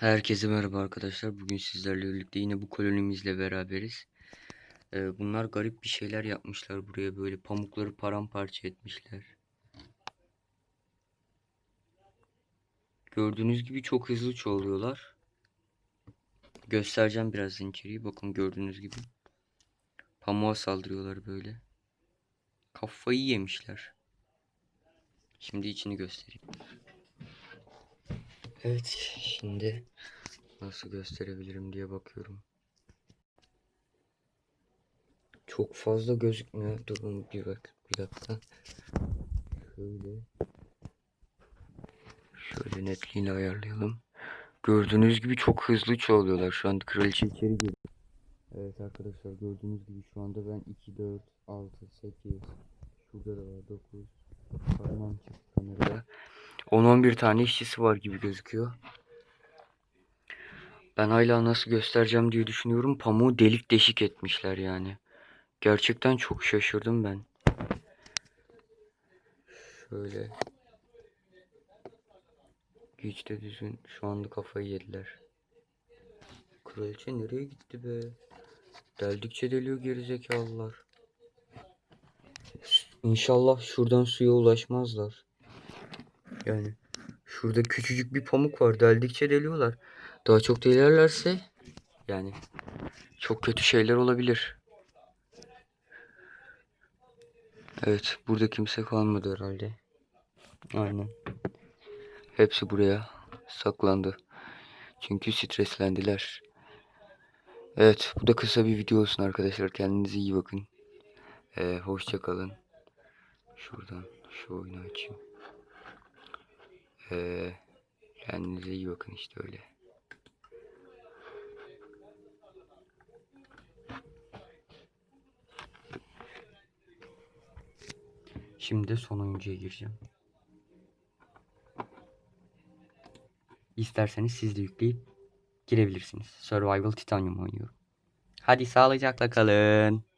Herkese merhaba arkadaşlar. Bugün sizlerle birlikte yine bu kolonimizle beraberiz. Ee, bunlar garip bir şeyler yapmışlar buraya böyle pamukları paramparça etmişler. Gördüğünüz gibi çok hızlı çoğalıyorlar. Göstereceğim birazdan içeriği. Bakın gördüğünüz gibi. Pamuğa saldırıyorlar böyle. Kafayı yemişler. Şimdi içini göstereyim. Evet şimdi nasıl gösterebilirim diye bakıyorum. Çok fazla gözükmüyor. Durun bir bak bir dakika. Şöyle. Şöyle netliğini ayarlayalım. Gördüğünüz gibi çok hızlı çoğalıyorlar. Şu anda kraliçe içeri girdi. Evet arkadaşlar gördüğünüz gibi şu anda ben 2, 4, 6, 8, şurada da var 9, parmağım çıktı. 10-11 tane işçisi var gibi gözüküyor. Ben hala nasıl göstereceğim diye düşünüyorum. Pamuğu delik deşik etmişler yani. Gerçekten çok şaşırdım ben. Şöyle. Hiç de düzgün. Şu anda kafayı yediler. Kraliçe nereye gitti be? Deldikçe deliyor gerizekalılar. İnşallah şuradan suya ulaşmazlar. Yani şurada küçücük bir pamuk var. Deldikçe deliyorlar. Daha çok delerlerse yani çok kötü şeyler olabilir. Evet, burada kimse kalmadı herhalde. Aynen. Hepsi buraya saklandı. Çünkü streslendiler. Evet, bu da kısa bir video olsun arkadaşlar. Kendinize iyi bakın. Ee, hoşça kalın. Şuradan şu oyunu açayım. Ee, kendinize iyi bakın işte öyle. Şimdi son oyuncuya gireceğim. İsterseniz siz de yükleyip girebilirsiniz. Survival Titanium oynuyorum. Hadi sağlıcakla kalın.